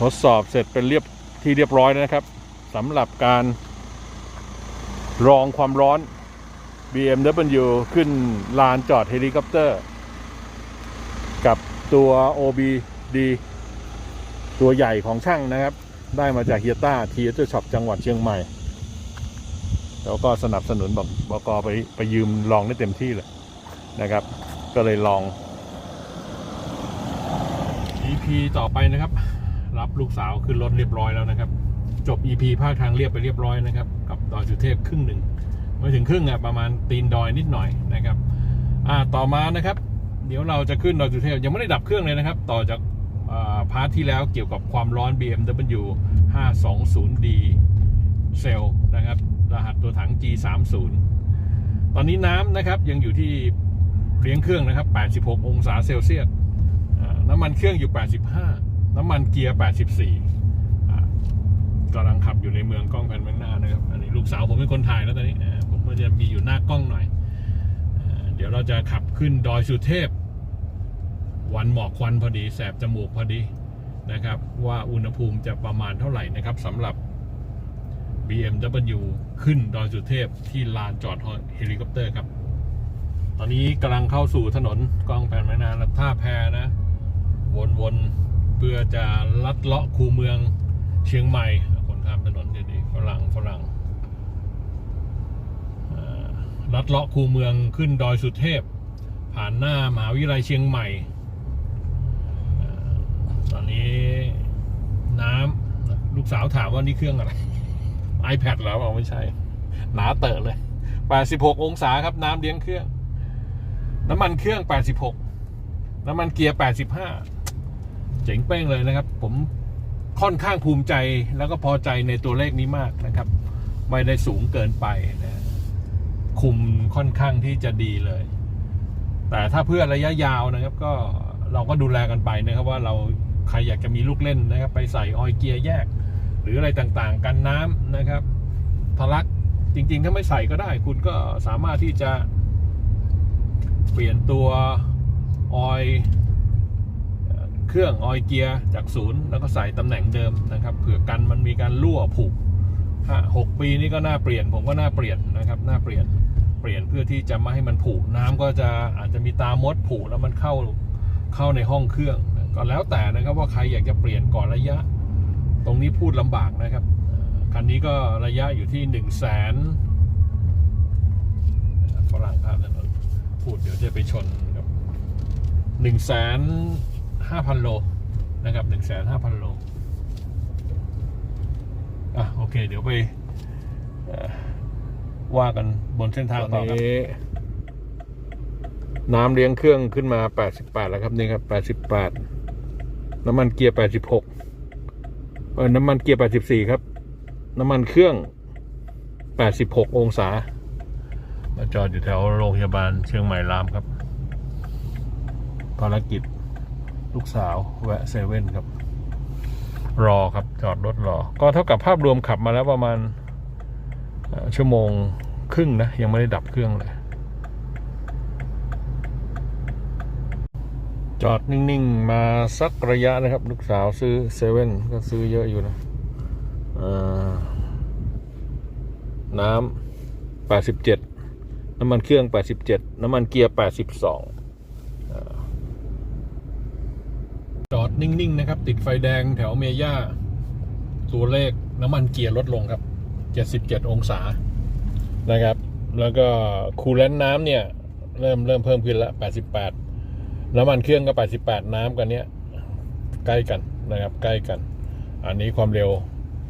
ทดสอบเสร็จเป็นเรียบที่เรียบร้อยแล้วนะครับสำหรับการรองความร้อน BMW ขึ้นลานจอดเฮลิคอปเตอร์ กับตัว OBD ตัวใหญ่ของช่างนะครับ ได้มาจากเฮียต้าทีเอเตอร์ช็อปจังหวัดเชียงใหม่ แล้วก็สนับสนุนบอกบกไปไปยืมลองได้เต็มที่เลยนะครับ ก็เลยลอง EP ต่อไปนะครับ รับลูกสาวขึ้นรถเรียบร้อยแล้วนะครับ จบ EP ภาคทางเรียบไปเรียบร้อยนะครับ กับดอยสุเทพครึ่งหนึ่งไม่ถึงครึ่งอะประมาณตีนดอยนิดหน่อยนะครับ อ่าต่อมานะครับ เดี๋ยวเราจะขึ้นดอยสุเทพยังไม่ได้ดับเครื่องเลยนะครับ ต่อจากาพาร์ทที่แล้วเกี่ยวกับความร้อน BMW 520D เซลนะครับ รหัสตัวถัง G30 ตอนนี้น้ำนะครับยังอยู่ที่เลี้ยงเครื่องนะครับ 86 องศาเซลเซียสน้ำมันเครื่องอยู่ 85 น้ำมันเกียร์ 84อ่กำลังขับอยู่ในเมืองกล้องแผ่นเมืองหน้านะครับ อันนี้ลูกสาวผมเป็นคนถ่ายแล้วตอนนี้ผมก็จะมีอยู่หน้ากล้องหน่อย เดี๋ยวเราจะขับขึ้นดอยสุเทพ วันหมอกควันพอดี แสบจมูกพอดีนะครับ ว่าอุณหภูมิจะประมาณเท่าไหร่นะครับสำหรับ BMW ขึ้นดอยสุเทพที่ลานจอดเฮลิคอปเตอร์ครับ ตอนนี้กำลังเข้าสู่ถนนกองแผ่นไม้นานและท่าแพนะ วนๆ เพื่อจะลัดเลาะคูเมืองเชียงใหม่ คนข้ามถนนดีๆฝรั่งฝรั่งลัดเลาะคูเมืองขึ้นดอยสุเทพ ผ่านหน้ามหาวิทยาลัยเชียงใหม่ ตอนนี้น้ำลูกสาวถามว่านี่เครื่องอะไร iPad แล้วเอาไม่ใช่ หนาเตอะเลย 86 องศาครับน้ำเลี้ยงเครื่อง น้ำมันเครื่อง 86 น้ำมันเกียร์ 85 จ๋งเป้งเลยนะครับ ผมค่อนข้างภูมิใจแล้วก็พอใจในตัวเลขนี้มากนะครับ ไม่ได้สูงเกินไปนะคุมค่อนข้างที่จะดีเลย แต่ถ้าเพื่อระยะยาวนะครับ ก็เราก็ดูแลกันไปนะครับว่าเราใครอยากจะมีลูกเล่นนะครับ ไปใส่ออยเกียร์แยก หรืออะไรต่างๆ กันน้ำนะครับทะลักจริง ๆ ถ้าไม่ใส่ก็ได้ คุณก็สามารถที่จะเปลี่ยนตัวออย เครื่องออยเกียร์จากศูนย์แล้วก็ใส่ตำแหน่งเดิมนะครับเผื่อกันมันมีการรั่วผุห้าหกปีนี้ก็น่าเปลี่ยนผมก็น่าเปลี่ยนนะครับน่าเปลี่ยนเปลี่ยนเพื่อที่จะไม่ให้มันผุน้ำก็จะอาจจะมีตามดผุแล้วมันเข้าเข้าในห้องเครื่องก็แล้วแต่นะครับว่าใครอยากจะเปลี่ยนก่อนระยะ ตรงนี้พูดลำบากนะครับคันนี้ก็ระยะอยู่ที่หนึ่งแสนฝรั่งข้ามถนนพูดเดี๋ยวจะไปชนครับหนึ่งแสน ห้าพันโลนะครับหนึ่งแสนห้าพันโลอะโอเค เดี๋ยวไปเอ่อว่ากันบนเส้นทางต่อครับน้ำเลี้ยงเครื่องขึ้นมา 88 แล้วครับนี่ครับ 88 น้ำมันเกียร์ 86 เออน้ำมันเกียร์ 84 ครับ น้ำมันเครื่อง 86 องศามาจอดอยู่แถวโรงพยาบาลเชียงใหม่รามครับ ภารกิจ ลูกสาวแวะเซเว่นครับ รอครับจอดรถรอ ก็เท่ากับภาพรวมขับมาแล้วประมาณชั่วโมงครึ่งนะ ยังไม่ได้ดับเครื่องเลย จอดนิ่ง ๆ มาสักระยะนะครับ ลูกสาวซื้อเซเว่นก็ซื้อเยอะอยู่นะน้ำ87 น้ำมันเครื่อง 87 น้ำมันเกียร์ 82 นิ่ง ๆ นะครับ ติดไฟแดงแถวเมย่า ตัวเลขน้ำมันเกียร์ลดลงครับเจ็ดสิบเจ็ดองศานะครับ แล้วก็คูลเลนต์น้ำเนี่ย เริ่มเริ่มเพิ่มขึ้นละแปดสิบแปดน้ำมันเครื่องก็ 88 น้ำกันเนี้ยใกล้กันนะครับ ใกล้กัน อันนี้ความเร็ว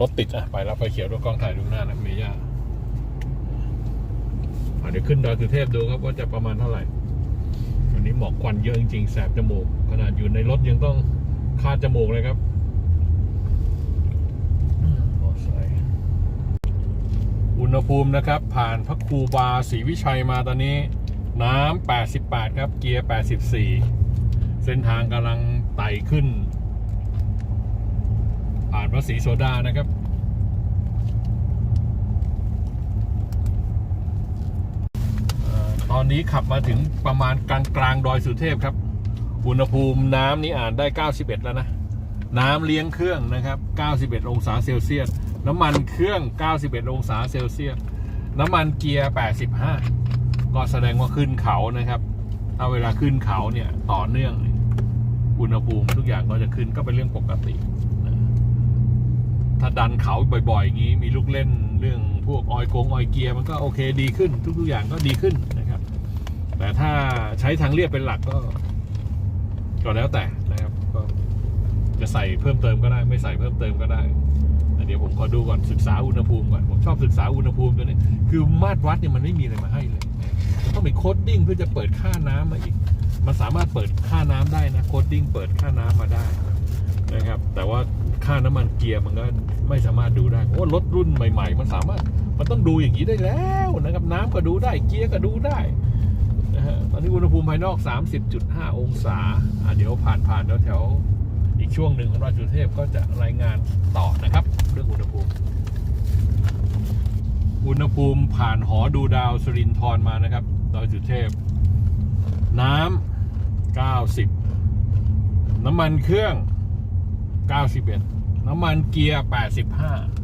รถติดอะไปแล้วไฟเขียวด้วยกล้องถ่ายดูหน้านะเมย่าเดี๋ยวขึ้นดอยสุเทพดูครับว่าจะประมาณเท่าไหร่วันนี้หมอกควันเยอะจริงๆ แสบจมูก ขนาดอยู่ในรถยังต้อง คาดจมูกเลยครับอืมมอไซค์อุณหภูมินะครับ ผ่านพระครูบาศรีวิชัยมาตอนนี้ น้ำ 88 ครับ เกียร์ 84 เส้นทางกำลังไต่ขึ้น ผ่านพระศรีโซดานะครับเอ่อตอนนี้ขับมาถึงประมาณกลางกลางๆดอยสุเทพครับ อุณหภูมิน้ำนี่อ่านได้ 91 แล้วนะ น้ำเลี้ยงเครื่องนะครับ 91 องศาเซลเซียส น้ำมันเครื่อง 91 องศาเซลเซียส น้ำมันเกียร์ 85 ก็แสดงว่าขึ้นเขานะครับ ถ้าเวลาขึ้นเขาเนี่ยต่อเนื่อง อุณหภูมิทุกอย่างก็จะขึ้นก็เป็นเรื่องปกตินะถ้าดันเขาบ่อยๆอย่างนี้มีลูกเล่นเรื่องพวกออยโกงออยเกียร์มันก็โอเคดีขึ้น ทุกๆอย่างก็ดีขึ้นนะครับ แต่ถ้าใช้ทางเรียบเป็นหลักก็ ก็แล้วแต่นะครับก็จะใส่เพิ่มเติมก็ได้ ไม่ใส่เพิ่มเติมก็ได้แต่เดี๋ยวผมขอดูก่อนศึกษาอุณหภูมิก่อนผมชอบศึกษาอุณหภูมิตัวนี้คือมาตรวัดเนี่ยมันไม่มีอะไรมาให้เลยต้องเป็นโคดดิ้งเพื่อจะเปิดค่าน้ำมาอีก มันสามารถเปิดค่าน้ำได้นะโคดดิ้งเปิดค่าน้ำมาได้นะครับ แต่ว่าค่าน้ำมันเกียร์มันก็ไม่สามารถดูได้โอ้รถรุ่นใหม่ ๆ มันสามารถมันต้องดูอย่างนี้ได้แล้วนะครับ น้ำก็ดูได้เกียร์ก็ดูได้ ฮะตอนนี้อุณหภูมิภายนอก 30.5 องศาอะเดี๋ยวผ่านผ่านๆแถวอีกช่วงหนึ่งของราชสุเทพก็จะรายงานต่อนะครับ เรื่องอุณหภูมิ อุณหภูมิผ่านหอดูดาวสุรินทร์มานะครับดอยสุเทพ น้ำ 90 น้ำมันเครื่อง 91 น้ำมันเกียร์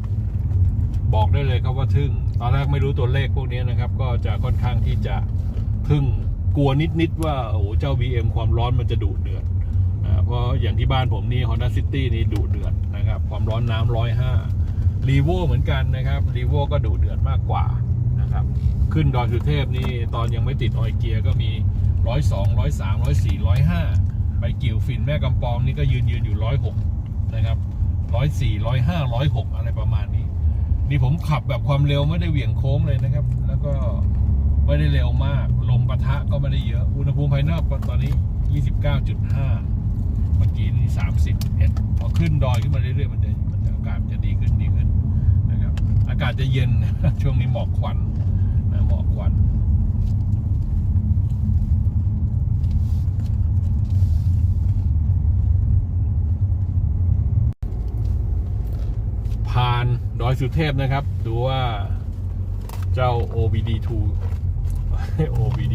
85 บอกได้เลยครับว่าทึ่ง ตอนแรกไม่รู้ตัวเลขพวกนี้นะครับ ก็จะค่อนข้างที่จะทึ่ง กลัวนิดๆว่าโอ้โหเจ้า BM ความร้อนมันจะดุเดือดอ่าเพราะอย่างที่บ้านผมนี่ Honda City นี่ดุเดือดนะครับ ความร้อนน้ำร้อยห้ารีโวเหมือนกันนะครับรีโวก็ดุเดือดมากกว่านะครับ ขึ้นดอยสุเทพนี่ตอนยังไม่ติดออยเกียร์ก็มีร้อยสองร้อยสามร้อยสี่ร้อยห้าไปกิ่วฝิ่นแม่กำปองนี่ก็ยืนยืนอยู่ร้อยหกนะครับร้อยสี่ร้อยห้าร้อยหกอะไรประมาณนี้ นี่ผมขับแบบความเร็วไม่ได้เหวี่ยงโค้งเลยนะครับ แล้วก็ ไม่ได้เร็วมาก ลมปะทะก็ไม่ได้เยอะ อุณหภูมิภายนอกตอนนี้ 29.5 เมื่อกี้นี่31พอขึ้นดอยขึ้นมาเรื่อยๆมันจะมันจะอากาศจะดีขึ้นดีขึ้นนะครับ อากาศจะเย็นช่วงนี้หมอกควันนะหมอกควันผ่านดอยสุเทพนะครับ ดูว่าเจ้า OBD2 OBD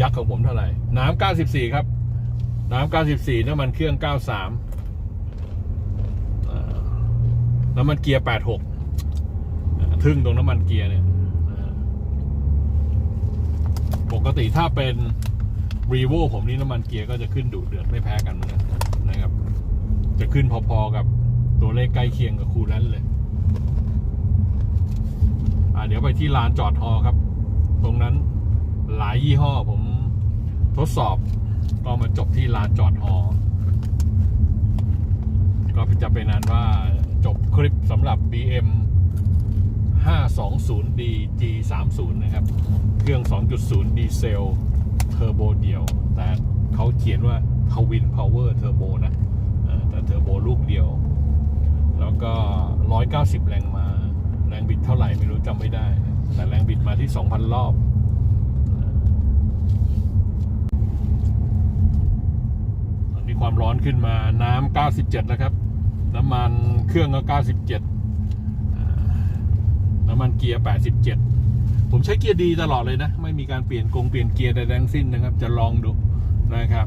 ยักษ์ของผมเท่าไหร่ น้ำ94 ครับ น้ำ94 น้ำมันเครื่อง 93อ่าน้ำมันเกียร์ 86 ทึ่งตรงน้ำมันเกียร์เนี่ย ปกติถ้าเป็น r e v o ผมนี่น้ำมันเกียร์ก็จะขึ้นดุเดือดไม่แพ้กันเหมือนกันนะครับ จะขึ้นพอๆกับตัวเลขใกล้เคียงกับคูนั้นเลยอ่าเดี๋ยวไปที่ลานจอดฮอครับ ตรงนั้น หลายยี่ห้อผมทดสอบก็มาจบที่ลานจอดฮอก็จะเป็นนั้นว่าจบคลิปสำหรับ BM 520D G30 นะครับ เครื่อง 2.0 ดีเซลเทอร์โบเดี่ยว แต่เขาเขียนว่าทวินพาวเวอร์เทอร์โบนะ แต่เทอร์โบลูกเดียว แล้วก็ 190 แรงมา แรงบิดเท่าไหร่ไม่รู้จำไม่ได้ แต่แรงบิดมาที่ 2,000 รอบีความร้อนขึ้นมาน้ำ97 แล้วครับ น้ำมันเครื่องก็ 97 น้ำมันเกียร์ 87 ผมใช้เกียร์ดีตลอดเลยนะ ไม่มีการเปลี่ยนกงเปลี่ยนเกียร์ใดทั้งสิ้นนะครับ จะลองดูนะครับ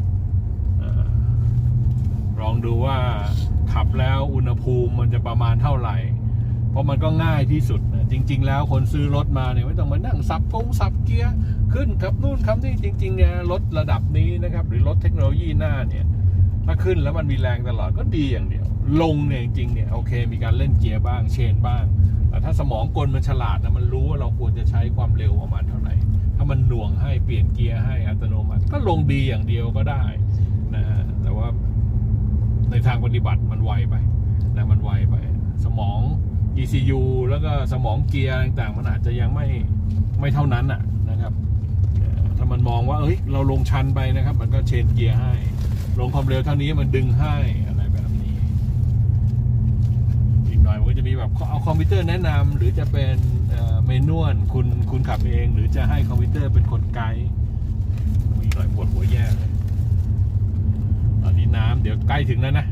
อลองดูว่าขับแล้วอุณหภูมิมันจะประมาณเท่าไหร่ เพราะมันก็ง่ายที่สุดนะจริง ๆ แล้วคนซื้อรถมาเนี่ยไม่ต้องมานั่งสับกงสับเกียร์ขึ้นครับนู่นครับนี่จริงๆเนี่ยรถระดับนี้นะครับ หรือรถเทคโนโลยีหน้าเนี่ย ถ้าขึ้นแล้วมันมีแรงตลอดก็ดีอย่างเดียว ลงเนี่ยจริงๆเนี่ยโอเค มีการเล่นเกียร์บ้างเชนบ้าง แต่ถ้าสมองกลมันฉลาดนะมันรู้ว่าเราควรจะใช้ความเร็วประมาณเท่าไหร่ ถ้ามันหน่วงให้เปลี่ยนเกียร์ให้อัตโนมัติ ก็ลงดีอย่างเดียวก็ได้นะฮะแต่ว่าในทางปฏิบัติมันไวไปนะมันไวไป สมอง ECU แล้วก็สมองเกียร์ต่างๆ มันอาจจะยังไม่ไม่เท่านั้นอะนะครับ ถ้ามันมองว่าเอ้ยเราลงชันไปนะครับ มันก็เชนเกียร์ให้ ลงความเร็วเท่านี้มันดึงให้อะไรแบบนี้ อีกหน่อยมันก็จะมีแบบเอาคอมพิวเตอร์แนะนำหรือจะเป็นเอ่อเมนวลคุณคุณขับเอง หรือจะให้คอมพิวเตอร์เป็นคนไกด์อีกหน่อยปวดหัวแย่เลยตอนนี้น้ำเดี๋ยวใกล้ถึงแล้วนะ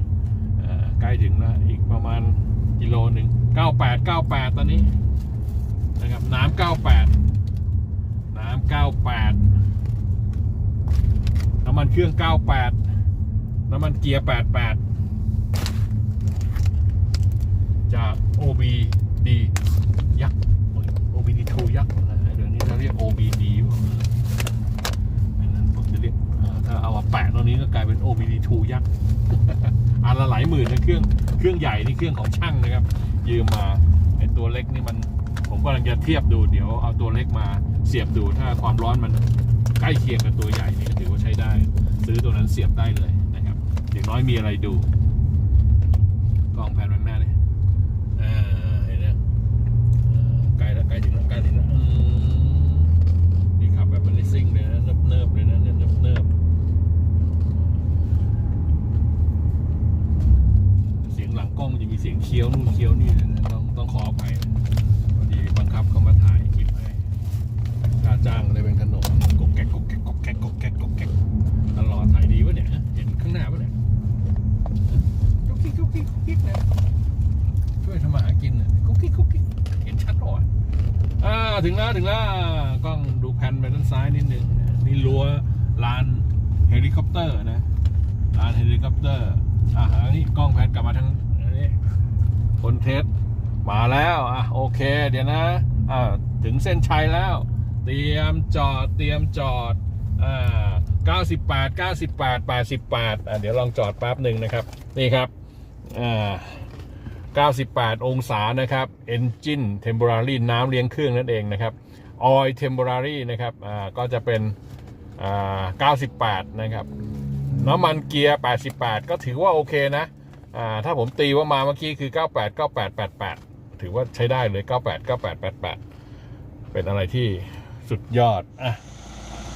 ใกล้ถึงแล้วอีกประมาณกิโลหนึ่งเก้าแปดเก้าแปดตอนนี้นะครับน้ำเก้าแปดน้ำเก้าแปดน้ำมันเครื่องเก้าแปด น้ำมันเกียร์ 88 จาก OBD ยักษ์ OBD ทูยักษ์เดี๋ยวนี้เราเรียก OBD ผมจะเรียกถ้าเอาแปะตัวนี้ก็กลายเป็น OBD ทูยักษ์อันละหลายหมื่นนะเครื่องเครื่องใหญ่นี่เครื่องของช่างนะครับ ยืมมาไอตัวเล็กนี่มันผมกำลังจะเทียบดูเดี๋ยวเอาตัวเล็กมาเสียบดูถ้าความร้อนมันใกล้เคียงกับตัวใหญ่นี่ถือว่าใช้ได้ ซื้อตัวนั้นเสียบได้เลยางน้อยมีอะไรดูกล้องแผนข้างหน้าเลยอ่าเห็นไหมอ่าใกล้แล้วใกล้ถึงแล้วใกล้ถึงแล้วอืมนี่ขับแบบมันเลสซิ่งเลยนะเนิบๆเลยนะเนิบๆเนิบๆเสียงหลังกล้องจะมีเสียงเคี้ยวนู่นเคี้ยวนี่นะต้องต้องขออภัยนะพอดีบังคับเขามาถ่ายคลิปให้ค่าจ้างได้เป็นขนมกกแกกกกแกกกกแกกกกแกกกกแกกตลอดถ่ายดีวะเนี่ยเห็นข้างหน้าปะเนี่ยกุ๊กกิ๊กกุ๊กกิ๊กกุ๊กกิ๊กนะช่วยทำมาหากินน่ะกุ๊กกิ๊กกุ๊กกิ๊กเห็นชัดหน่อยอ่า ถึงแล้วถึงแล้วกล้องดูแผ่นไปด้านซ้ายนิดหนึ่งนี่รั้วลานเฮลิคอปเตอร์นะลานเฮลิคอปเตอร์อ่าอันนี้กล้องแพนกลับมาทางนนี้คนเทสมาแล้วอะโอเค เดี๋ยวนะอ่าถึงเส้นชัยแล้ว เตรียมจอดเตรียมจอดอ่า98 98 88อะเดี๋ยวลองจอดแป๊บหนึ่งนะครับ นี่ครับอ่า 98 องศานะครับ Engine Temporary น้ำเลี้ยงเครื่องนั่นเองนะครับ Oil Temporary นะครับอ่าก็จะเป็นอ่า98 นะครับ น้ำมันเกียร์ 88 ก็ถือว่าโอเคนะอ่าถ้าผมตีว่ามาเมื่อกี้คือ 98 98 88 ถือว่าใช้ได้เลย 98 98 88 เป็นอะไรที่สุดยอดอะ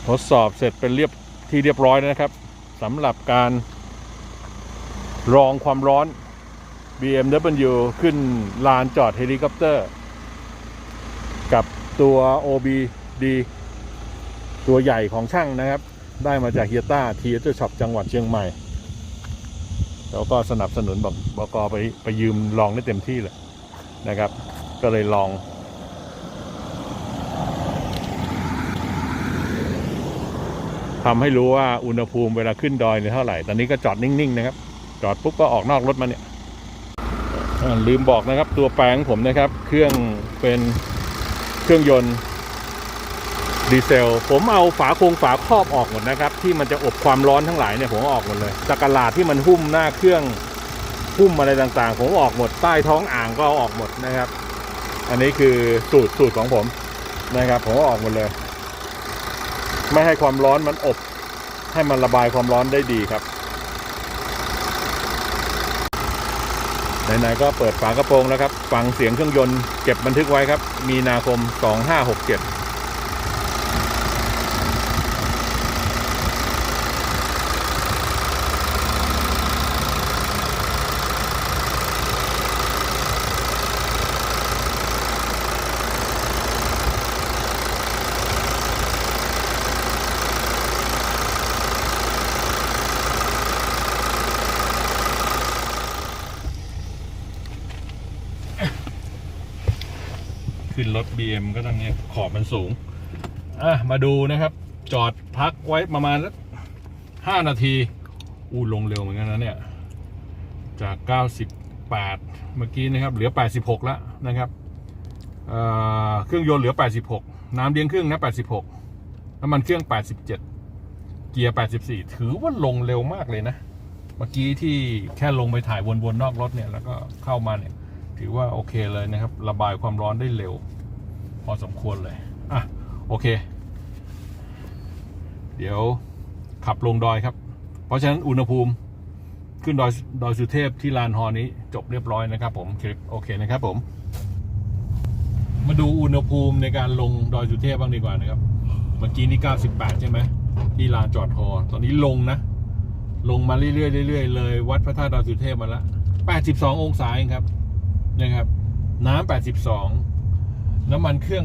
ทดสอบเสร็จเป็นเรียบที่เรียบร้อยแล้วนะครับสำหรับการรองความร้อน BMW ขึ้นลานจอดเฮลิคอปเตอร์ กับตัว OBD ตัวใหญ่ของช่างนะครับ ได้มาจากเฮียต้าทีเอเจอร์ช็อปจังหวัดเชียงใหม่ แล้วก็สนับสนุนบอกบกไปไปยืมลองได้เต็มที่เลยนะครับ ก็เลยลองทำให้รู้ว่าอุณหภูมิเวลาขึ้นดอยเนี่ยเท่าไหร่ ตอนนี้ก็จอดนิ่ง ๆ นะครับ จอดปุ๊บก็ออกนอกรถมาเนี่ย ลืมบอกนะครับตัวแปลงผมนะครับ เครื่องเป็นเครื่องยนต์ดีเซล ผมเอาฝาโครงฝาครอบออกหมดนะครับ ที่มันจะอบความร้อนทั้งหลายเนี่ยผมอออกหมดเลยตะกร้าที่มันหุ้มหน้าเครื่องหุ้มอะไรต่างๆ ผมอออกหมดใต้ท้องอ่างก็ออกหมดนะครับ อันนี้คือสูตรสูตรของผมนะครับ ผมออกหมดเลย ไม่ให้ความร้อนมันอบ ให้มันระบายความร้อนได้ดีครับ ไหนๆก็เปิดฝากระโปรงแล้วครับ ฟังเสียงเครื่องยนต์เก็บบันทึกไว้ครับ มีนาคม 2567 BM ก็ต้องเนี่ยขอบมันสูงอะมาดูนะครับ จอดพักไว้ประมาณสักห้านาที อู้ลงเร็วเหมือนกันนะเนี่ย จาก 98 เมื่อกี้นะครับ เหลือ 86 แล้วนะครับเเครื่องยนต์เหลือ 86 น้ำเลี้ยงเครื่องนะ 86 น้ำมันเครื่อง 87 เกียร์ 84 ถือว่าลงเร็วมากเลยนะ เมื่อกี้ที่แค่ลงไปถ่ายวนๆนอกรถเนี่ย แล้วก็เข้ามาเนี่ย ถือว่าโอเคเลยนะครับ ระบายความร้อนได้เร็ว อสมควรเลย อะ โอเค เดี๋ยวขับลงดอยครับ เพราะฉะนั้นอุณหภูมิขึ้นดอยดอยสุเทพที่ลานฮอนี้จบเรียบร้อยนะครับผมคลิปโอเคนะครับผม มาดูอุณหภูมิในการลงดอยสุเทพบ้างดีกว่านะครับ เมื่อกี้นี่ 98 ใช่ไหมที่ลานจอดฮอตอนนี้ลงนะ ลงมาเรื่อยๆเรื่อยๆเลย วัดพระธาตุดอยสุเทพมาละ82 องศาเองครับนะครับ น้ำ82 น้ำมันเครื่อง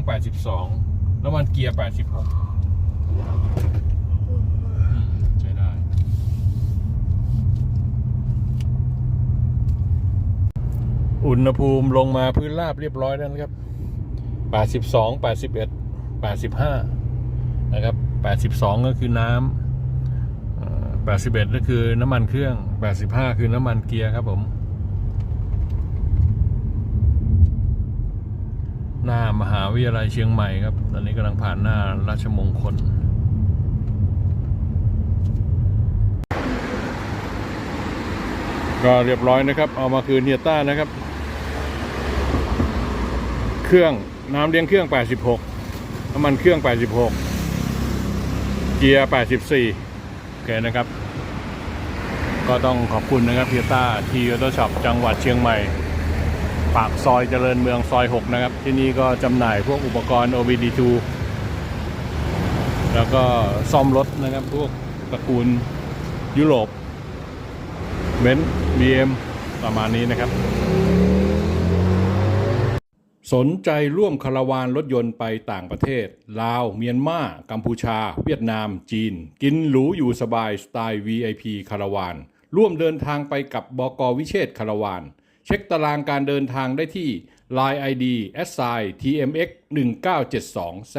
82 น้ำมันเกียร์ 86อืมใช้ได้ อุณหภูมิลงมาพื้นราบเรียบร้อยแล้วนะครับ 82 81 85 นะครับ 82 ก็คือน้ำ81ก็คือน้ำมันเครื่อง 85 คือน้ำมันเกียร์ครับผม หน้ามหาวิทยาลัยเชียงใหม่ครับ ตอนนี้กำลังผ่านหน้าราชมงคลก็เรียบร้อยนะครับ เอามาคืนเฮียต้านะครับ เครื่องน้ำเลี้ยงเครื่อง 86 น้ำมันเครื่อง 86 เกียร์ 84 โอเคนะครับ ก็ต้องขอบคุณนะครับเฮียต้าทีออโต้ช็อปจังหวัดเชียงใหม่ ปากซอยเจริญเมืองซอย 6 นะครับ ที่นี่ก็จำหน่ายพวกอุปกรณ์ OBD2 แล้วก็ซ่อมรถนะครับ พวกตระกูลยุโรปเบนซ์บีเอ็มประมาณนี้นะครับ สนใจร่วมคาราวานรถยนต์ไปต่างประเทศ ลาว เมียนมา กัมพูชา เวียดนาม จีน กินหรูอยู่สบายสไตล์ VIP คาราวาน ร่วมเดินทางไปกับบกวิเชษคาราวาน เช็คตารางการเดินทางได้ที่ Line ID s i tmx 1972 z